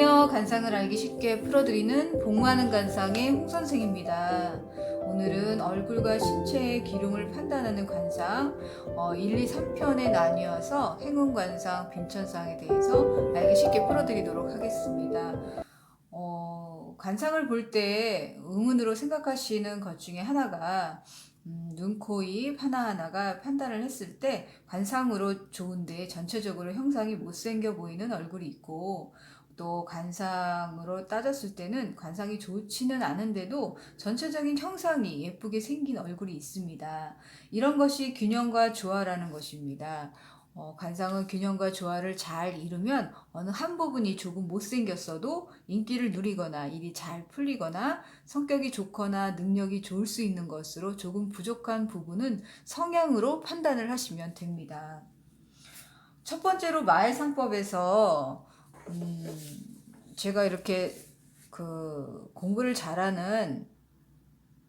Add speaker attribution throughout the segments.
Speaker 1: 안녕하세요. 간상을 알기 쉽게 풀어드리는 복많은 간상의 홍 선생입니다. 오늘은 얼굴과 신체의 기름을 판단하는 관상 어, 1, 2, 3편에 나뉘어서 행운 관상, 빈천상에 대해서 알기 쉽게 풀어드리도록 하겠습니다. 어, 관상을 볼 때 의문으로 생각하시는 것 중에 하나가 음, 눈, 코, 입 하나하나가 판단을 했을 때 관상으로 좋은데 전체적으로 형상이 못생겨 보이는 얼굴이 있고 또 관상으로 따졌을 때는 관상이 좋지는 않은데도 전체적인 형상이 예쁘게 생긴 얼굴이 있습니다. 이런 것이 균형과 조화라는 것입니다. 어, 관상은 균형과 조화를 잘 이루면 어느 한 부분이 조금 못생겼어도 인기를 누리거나 일이 잘 풀리거나 성격이 좋거나 능력이 좋을 수 있는 것으로 조금 부족한 부분은 성향으로 판단을 하시면 됩니다. 첫 번째로 마해상법에서 음, 제가 이렇게 그 공부를 잘하는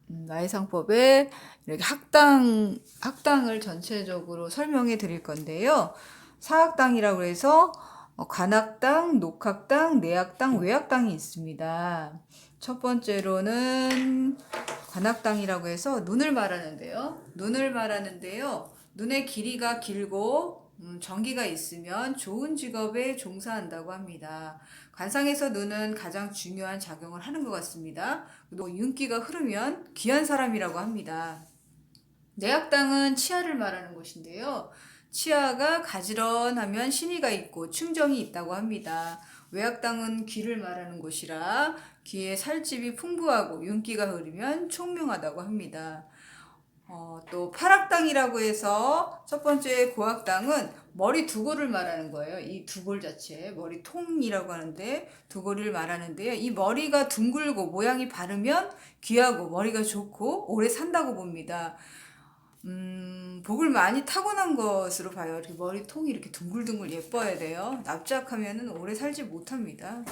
Speaker 1: 음, 마해상법에 이렇게 학당 학당을 전체적으로 설명해 드릴 건데요. 사학당이라고 해서 어, 관학당, 녹학당, 내학당, 외학당이 있습니다. 첫 번째로는 관학당이라고 해서 눈을 말하는데요. 눈을 말하는데요. 눈의 길이가 길고 음, 전기가 있으면 좋은 직업에 종사한다고 합니다. 관상에서 눈은 가장 중요한 작용을 하는 것 같습니다. 또 윤기가 흐르면 귀한 사람이라고 합니다. 내학당은 치아를 말하는 곳인데요. 치아가 가지런하면 신의가 있고 충정이 있다고 합니다. 외학당은 귀를 말하는 곳이라 귀에 살집이 풍부하고 윤기가 흐르면 총명하다고 합니다. 어, 또 팔학당이라고 해서 첫 번째 고학당은 머리 두골을 말하는 거예요. 이 두골 자체 머리 통이라고 하는데 두골을 말하는데요. 이 머리가 둥글고 모양이 바르면 귀하고 머리가 좋고 오래 산다고 봅니다. 음, 복을 많이 타고난 것으로 봐요. 이렇게 머리 통이 이렇게 둥글둥글 예뻐야 돼요. 납작하면은 오래 살지 못합니다.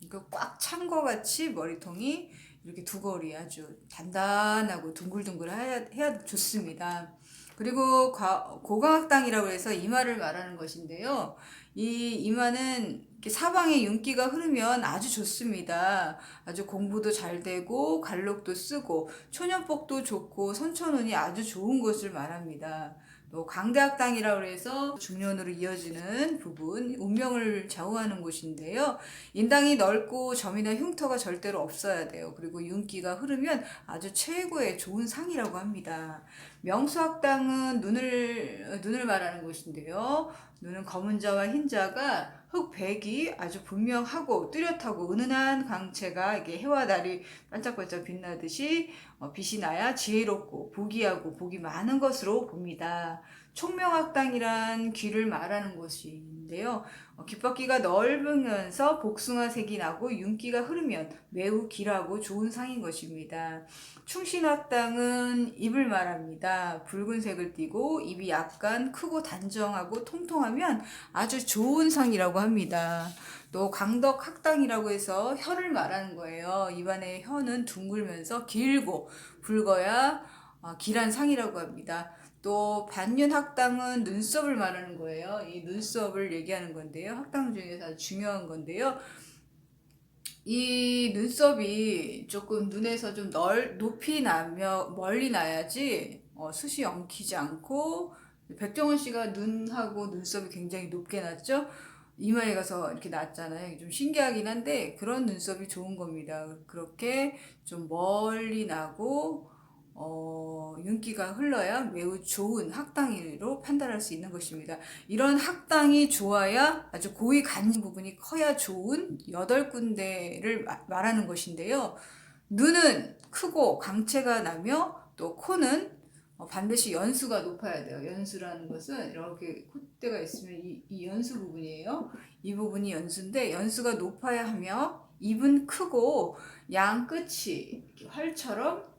Speaker 1: 이거 꽉찬거 같이 머리통이 이렇게 두골이 아주 단단하고 둥글둥글 해야, 해야 좋습니다. 그리고 과- 고강학당이라고 해서 이마를 말하는 것인데요. 이 이마는 사방에 윤기가 흐르면 아주 좋습니다. 아주 공부도 잘 되고 갈록도 쓰고 초년복도 좋고 선천운이 아주 좋은 것을 말합니다. 또 강대학당이라고 해서 중년으로 이어지는 부분, 운명을 좌우하는 곳인데요. 인당이 넓고 점이나 흉터가 절대로 없어야 돼요. 그리고 윤기가 흐르면 아주 최고의 좋은 상이라고 합니다. 명수학당은 눈을 눈을 말하는 곳인데요. 눈은 검은 자와 흰 자가 흑백이 아주 분명하고 뚜렷하고 은은한 광채가 이게 해와 달이 반짝반짝 빛나듯이 어, 빛이 나야 지혜롭고 부귀하고 복이 많은 것으로 봅니다. 총명학당이란 귀를 말하는 곳 인데요. 어, 귓바퀴가 넓으면서 복숭아색이 나고 윤기가 흐르면 매우 길하고 좋은 상인 것입니다. 충신학당은 입을 말합니다. 붉은색을 띠고 입이 약간 크고 단정하고 통통하면 아주 좋은 상이라고 합니다. 또 강덕학당이라고 해서 혀를 말하는 거예요. 입안의 혀는 둥글면서 길고 붉어야 어, 길한 상이라고 합니다. 또 반윤학당은 눈썹을 말하는 거예요. 이 눈썹을 얘기하는 건데요. 학당 중에서 중요한 건데요. 이 눈썹이 조금 눈에서 좀 널, 높이 나며 멀리 나야지 어, 숱이 엉키지 않고 백종원 씨가 눈하고 눈썹이 굉장히 높게 났죠. 이마에 가서 이렇게 났잖아요. 좀 신기하긴 한데 그런 눈썹이 좋은 겁니다. 그렇게 좀 멀리 나고 어, 윤기가 흘러야 매우 좋은 학당으로 판단할 수 있는 것입니다. 이런 학당이 좋아야 아주 고위 간 부분이 커야 좋은 여덟 군데를 마- 말하는 것인데요. 눈은 크고 광채가 나며 또 코는 어, 반드시 연수가 높아야 돼요. 연수라는 것은 이렇게 콧대가 있으면 이, 이 연수 부분이에요. 이 부분이 연수인데 연수가 높아야 하며 입은 크고 양 끝이 활처럼 어,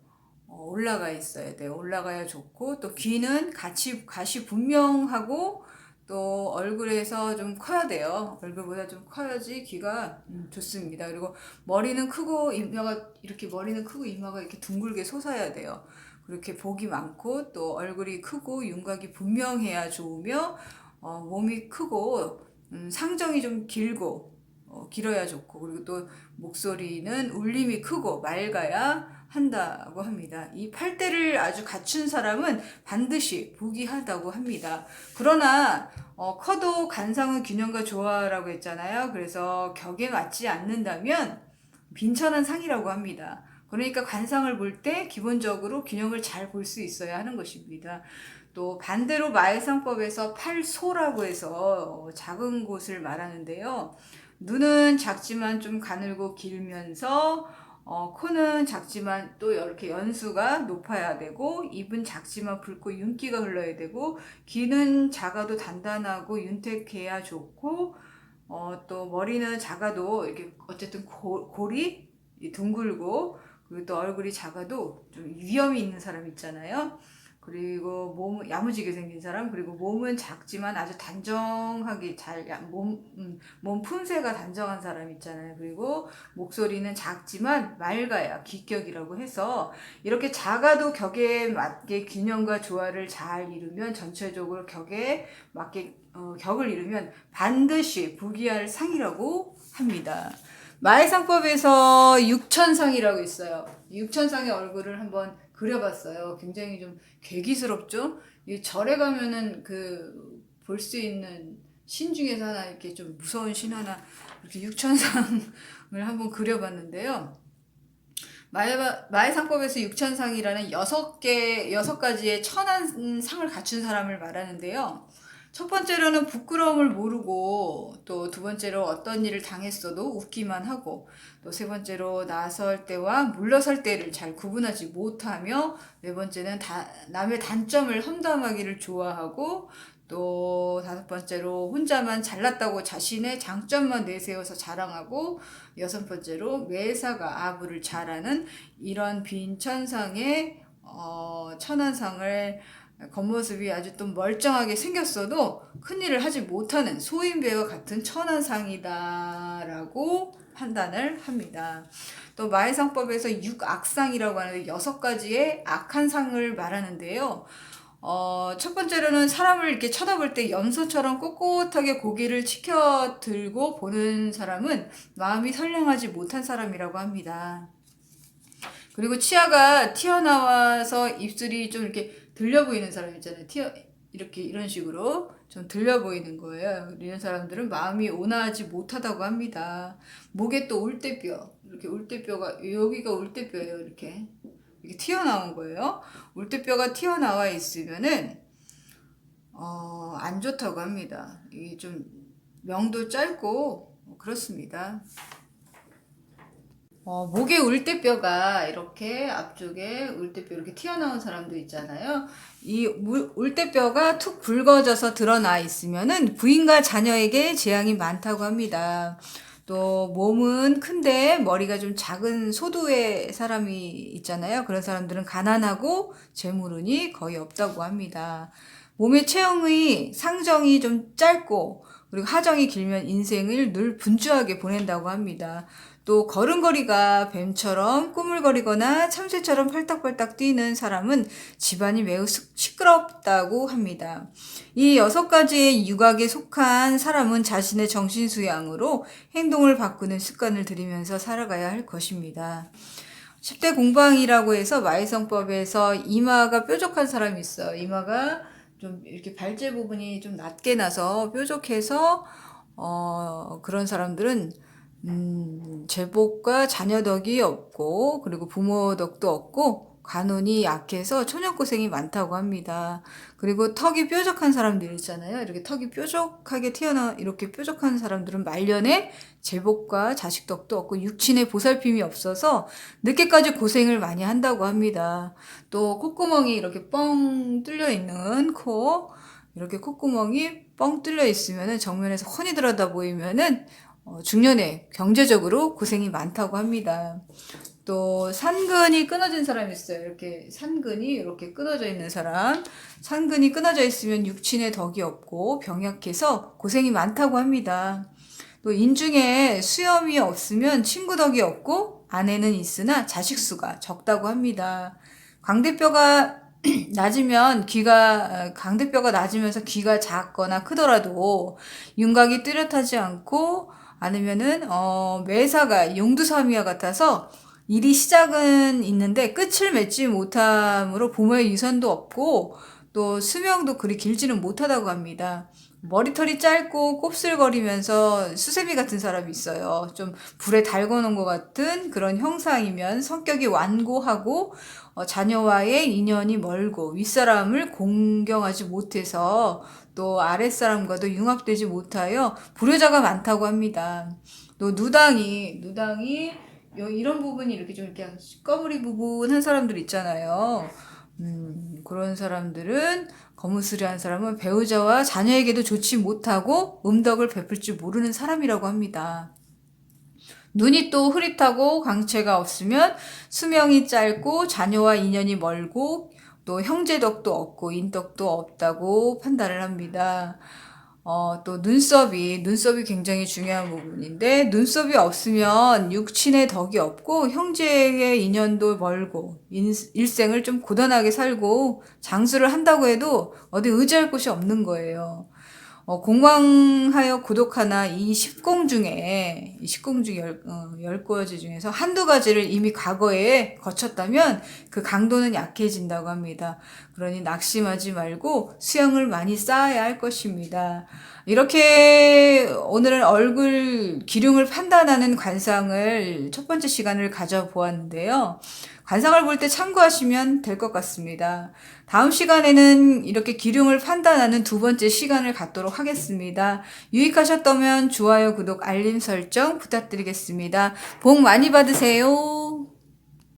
Speaker 1: 올라가 있어야 돼요. 올라가야 좋고 또 귀는 같이 가시 분명하고 또 얼굴에서 좀 커야 돼요. 얼굴보다 좀 커야지 귀가 음, 좋습니다. 그리고 머리는 크고 이마가 이렇게 머리는 크고 이마가 이렇게 둥글게 솟아야 돼요. 그렇게 복이 많고 또 얼굴이 크고 윤곽이 분명해야 좋으며 어, 몸이 크고 음, 상정이 좀 길고 어, 길어야 좋고 그리고 또 목소리는 울림이 크고 맑아야 한다고 합니다. 이 팔대를 아주 갖춘 사람은 반드시 부귀하다고 합니다. 그러나 어, 커도 간상은 균형과 조화라고 했잖아요. 그래서 격에 맞지 않는다면 빈천한 상이라고 합니다. 그러니까 관상을 볼 때 기본적으로 균형을 잘 볼 수 있어야 하는 것입니다. 또 반대로 마해상법에서 팔소라고 해서 작은 곳을 말하는데요. 눈은 작지만 좀 가늘고 길면서 어, 코는 작지만 또 이렇게 연수가 높아야 되고 입은 작지만 붉고 윤기가 흘러야 되고 귀는 작아도 단단하고 윤택해야 좋고 어, 또 머리는 작아도 이렇게 어쨌든 고, 골이 둥글고 그리고 또 얼굴이 작아도 좀 위험이 있는 사람 있잖아요. 그리고 몸 야무지게 생긴 사람 그리고 몸은 작지만 아주 단정하게 잘몸 음, 몸 품새가 단정한 사람 있잖아요. 그리고 목소리는 작지만 맑아야 기격이라고 해서 이렇게 작아도 격에 맞게 균형과 조화를 잘 이루면 전체적으로 격에 맞게 어, 격을 이루면 반드시 부귀할 상이라고 합니다. 마해상법에서 육천상이라고 있어요. 육천상의 얼굴을 한번 그려봤어요. 굉장히 좀 괴기스럽죠? 이 절에 가면은 그 볼 수 있는 신 중에서 하나 이렇게 좀 무서운 신 하나 이렇게 육천상을 한번 그려봤는데요. 마해, 마해상법에서 육천상이라는 여섯 개, 여섯 가지의 천한 상을 갖춘 사람을 말하는데요. 첫 번째로는 부끄러움을 모르고 또 두 번째로 어떤 일을 당했어도 웃기만 하고 또 세 번째로 나설 때와 물러설 때를 잘 구분하지 못하며 네 번째는 다, 남의 단점을 험담하기를 좋아하고 또 다섯 번째로 혼자만 잘났다고 자신의 장점만 내세워서 자랑하고 여섯 번째로 매사가 아부를 잘하는 이런 빈천상의 어, 천안상을 겉모습이 아주 또 멀쩡하게 생겼어도 큰일을 하지 못하는 소인배와 같은 천안상이다라고 판단을 합니다. 또 마해상법에서 육악상이라고 하는데 여섯 가지의 악한 상을 말하는데요. 어, 첫 번째로는 사람을 이렇게 쳐다볼 때 염소처럼 꼿꼿하게 고개를 치켜 들고 보는 사람은 마음이 선량하지 못한 사람이라고 합니다. 그리고 치아가 튀어나와서 입술이 좀 이렇게 들려 보이는 사람 있잖아요. 튀어 이렇게 이런 식으로 좀 들려 보이는 거예요. 이런 사람들은 마음이 온화하지 못하다고 합니다. 목에 또 울대뼈 이렇게 울대뼈가 여기가 울대뼈예요. 이렇게 이렇게 튀어나온 거예요. 울대뼈가 튀어나와 있으면은 어, 안 좋다고 합니다. 이게 좀 명도 짧고 그렇습니다. 어, 목에 울대뼈가 이렇게 앞쪽에 울대뼈 이렇게 튀어나온 사람도 있잖아요. 이 물, 울대뼈가 툭 굵어져서 드러나 있으면은 부인과 자녀에게 재앙이 많다고 합니다. 또 몸은 큰데 머리가 좀 작은 소두의 사람이 있잖아요. 그런 사람들은 가난하고 재물운이 거의 없다고 합니다. 몸의 체형의 상정이 좀 짧고 그리고 하정이 길면 인생을 늘 분주하게 보낸다고 합니다. 또 걸음걸이가 뱀처럼 꾸물거리거나 참새처럼 팔딱팔딱 뛰는 사람은 집안이 매우 시끄럽다고 합니다. 이 여섯 가지의 유각에 속한 사람은 자신의 정신 수양으로 행동을 바꾸는 습관을 들이면서 살아가야 할 것입니다. 10대 공방이라고 해서 마이성법에서 이마가 뾰족한 사람이 있어요. 이마가 좀 이렇게 발제 부분이 좀 낮게 나서 뾰족해서 어, 그런 사람들은 음, 제복과 자녀 덕이 없고 그리고 부모 덕도 없고 간운이 약해서 초년 고생이 많다고 합니다. 그리고 턱이 뾰족한 사람들 있잖아요. 이렇게 턱이 뾰족하게 튀어나 이렇게 뾰족한 사람들은 말년에 제복과 자식 덕도 없고 육친의 보살핌이 없어서 늦게까지 고생을 많이 한다고 합니다. 또 콧구멍이 이렇게 뻥 뚫려 있는 코 이렇게 콧구멍이 뻥 뚫려 있으면은 정면에서 훤히 들여다 보이면은 어, 중년에 경제적으로 고생이 많다고 합니다. 또 산근이 끊어진 사람이 있어요. 이렇게 산근이 이렇게 끊어져 있는 사람. 산근이 끊어져 있으면 육친의 덕이 없고 병약해서 고생이 많다고 합니다. 또 인중에 수염이 없으면 친구 덕이 없고 아내는 있으나 자식 수가 적다고 합니다. 광대뼈가 낮으면 귀가 강대뼈가 낮으면서 귀가 작거나 크더라도 윤곽이 뚜렷하지 않고 아니면은 어, 매사가 용두사미와 같아서 일이 시작은 있는데 끝을 맺지 못함으로 부모의 유산도 없고 또 수명도 그리 길지는 못하다고 합니다. 머리털이 짧고 곱슬거리면서 수세미 같은 사람이 있어요. 좀 불에 달궈놓은 것 같은 그런 형상이면 성격이 완고하고 어, 자녀와의 인연이 멀고 윗사람을 공경하지 못해서 또 아랫사람과도 융합되지 못하여 불효자가 많다고 합니다. 또 누당이 누당이 요- 이런 부분이 이렇게 좀 이렇게 꺼무리 부분 한 사람들 있잖아요. 음, 그런 사람들은 거무스레한 사람은 배우자와 자녀에게도 좋지 못하고 음덕을 베풀 줄 모르는 사람이라고 합니다. 눈이 또 흐릿하고 광채가 없으면 수명이 짧고 자녀와 인연이 멀고 또 형제덕도 없고 인덕도 없다고 판단을 합니다. 어, 또 눈썹이, 눈썹이 굉장히 중요한 부분인데, 눈썹이 없으면 육친의 덕이 없고, 형제의 인연도 멀고, 인, 일생을 좀 고단하게 살고, 장수를 한다고 해도 어디 의지할 곳이 없는 거예요. 어, 공황하여 고독하나 이 십공 중에, 이 십공 중 열, 어, 열 가지 중에서 한두 가지를 이미 과거에 거쳤다면 그 강도는 약해진다고 합니다. 그러니 낙심하지 말고 수영을 많이 쌓아야 할 것입니다. 이렇게 오늘은 얼굴 기륭을 판단하는 관상을 첫 번째 시간을 가져보았는데요. 관상을 볼 때 참고하시면 될 것 같습니다. 다음 시간에는 이렇게 기륭을 판단하는 두 번째 시간을 갖도록 하겠습니다. 유익하셨다면 좋아요, 구독, 알림 설정 부탁드리겠습니다. 복 많이 받으세요.